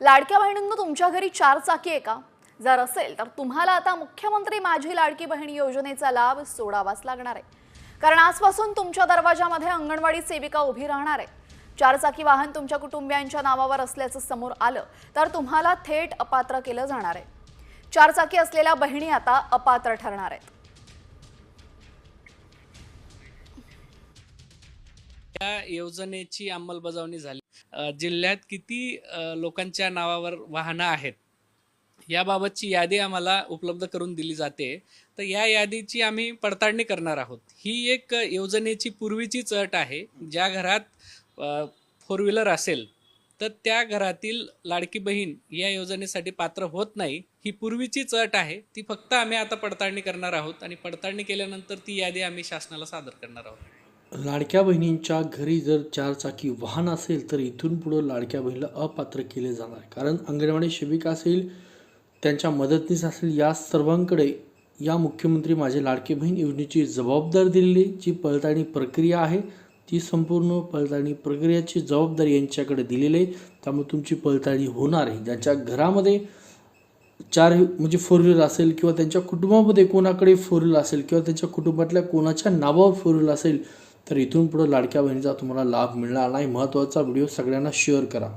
लाडक्या बहिणींना तुमच्या घरी चार चाकी आहे का? जर असेल तर तुम्हाला आता मुख्यमंत्री माझी लाडकी बहीण योजनेचा लाभ सोडावाच लागणार आहे. कारण आजपासून तुमच्या दरवाजामध्ये अंगणवाडी सेविका उभी राहणार आहे. चारचाकी वाहन तुमच्या कुटुंबियांच्या नावावर असल्याचं समोर आलं तर तुम्हाला थेट अपात्र केलं जाणार आहे. चारचाकी असलेल्या बहिणी आता अपात्र ठरणार आहेत. या योजनेची अंमलबजावणी झाली. जिल्ह्यात किती लोकांच्या नावावर वाहनं आहेत याबाबतची यादी आम्हाला उपलब्ध करून दिली जाते. तर या यादीची आम्ही पडताळणी करणार आहोत. ही एक योजनेची पूर्वीचीच अट आहे. ज्या घरात फोर व्हीलर असेल तर त्या घरातील लाडकी बहीण या योजनेसाठी पात्र होत नाही. ही पूर्वीचीच अट आहे. ती फक्त आम्ही आता पडताळणी करणार आहोत आणि पडताळणी केल्यानंतर ती यादी आम्ही शासनाला सादर करणार आहोत. लाडक्या बहिणींच्या घरी जर चारचाकी वाहन असेल तर इथून पुढं लाडक्या बहिणीला अपात्र केले जाणार. कारण अंगणवाडी सेविका असेल त्यांच्या मदतनीस असेल या सर्वांकडे या मुख्यमंत्री माझे लाडके बहीण योजनेची जबाबदारी दिलेली जी पडताळणी प्रक्रिया आहे ती संपूर्ण पडताळणी प्रक्रियाची जबाबदारी यांच्याकडे दिलेली आहे. त्यामुळे तुमची पडताळणी होणार आहे. ज्यांच्या घरामध्ये चार म्हणजे फोर व्हीलर असेल किंवा त्यांच्या कुटुंबामध्ये कोणाकडे फोर व्हीलर असेल किंवा त्यांच्या कुटुंबातल्या कोणाच्या नावावर फोर व्हीलर असेल तर इथून पुढं लाडक्या बहिणीचा तुम्हाला लाभ मिळणार नाही. महत्त्वाचा व्हिडिओ सगळ्यांना शेअर करा.